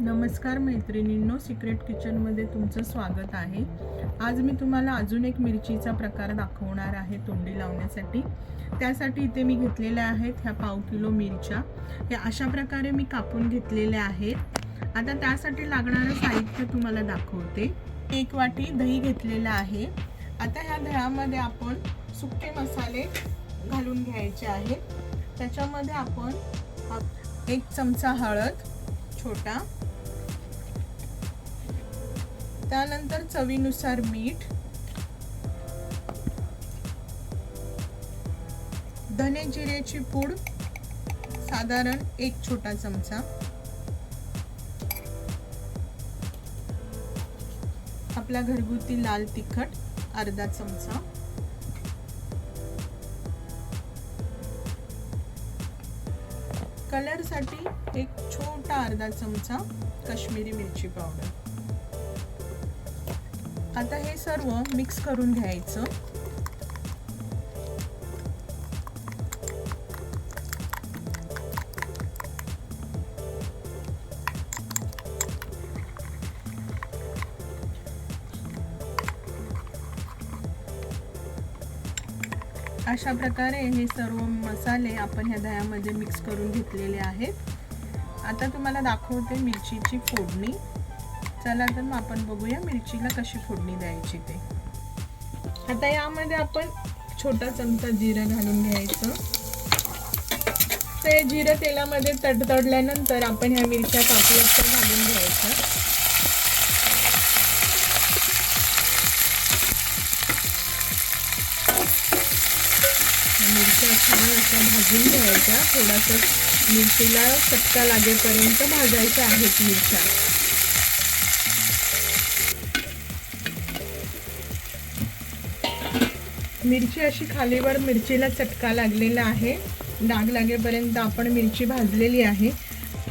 नमस्कार मैत्रिणींनो सिक्रेट किचनमध्ये तुमचं स्वागत आहे. आज मी तुम्हाला अजून एक मिरचीचा प्रकार दाखवणार आहे तोंडी लावण्यासाठी. त्यासाठी इथे मी घेतलेल्या आहेत ह्या पाव किलो मिरच्या. या अशा प्रकारे मी कापून घेतलेल्या आहेत. आता त्यासाठी लागणारं साहित्य तुम्हाला दाखवते. एक वाटी दही घेतलेलं आहे. आता ह्या दह्यामध्ये आपण सुके मसाले घालून घ्यायचे आहेत. त्याच्यामध्ये आपण एक चमचा हळद छोटा त्यानंतर चवीनुसार मीठ धने जिऱ्याची पूड साधारण एक छोटा चमचा आपला घरगुती लाल तिखट अर्धा चमचा कलरसाठी एक छोटा अर्धा चमचा काश्मीरी मिरची पावडर आता हे सर्व मिक्स करून घ्यायचं. अशा प्रकारे हे सर्व मसाले आपण ह्या दह्यामध्ये मिक्स करून घेतलेले आहेत. आता तुम्हाला दाखवते मिरचीची फोडणी. चला तर मग आपण बघूया मिरचीला कशी फोडणी द्यायची ते. आता यामध्ये आपण छोटा चमचा जिरं घालून घ्यायचं. ते जिरं तेलामध्ये तडतडल्यानंतर आपण ह्या मिरच्या कापल्यात तर घालून घ्यायच्या. मिरच्या छान अशा भाजून घ्यायच्या. थोडासा मिरचीला चटका लागेपर्यंत भाजायच्या आहेत मिरच्या. मिरची अशी खालीवर मिरचीला चटका लागलेला आहे. डाग लागेपर्यंत आपण मिरची भाजलेली आहे.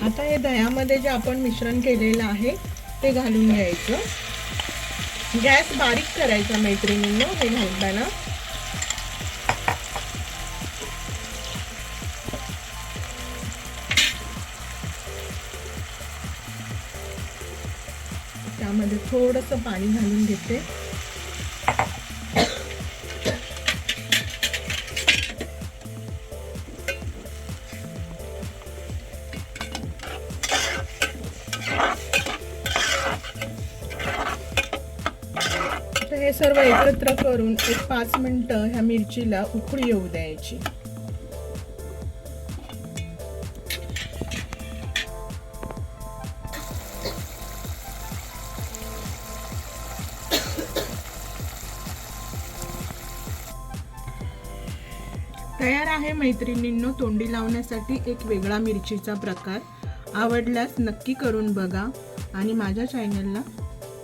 आता हे दह्यामध्ये जे आपण मिश्रण केलेलं आहे ते घालून घ्यायचं. गॅस बारीक करायचा मैत्रिणींनो हे घालताना. त्यामध्ये थोडंसं पाणी घालून घेते. हे सर्व एकत्र करून एक पाच मिनटं ह्या मिरचीला उकळी येऊ द्यायची. तयार आहे मैत्रिणींनो तोंडी लावण्यासाठी एक वेगळा मिरचीचा प्रकार. आवडल्यास नक्की करून बघा आणि माझ्या चॅनलला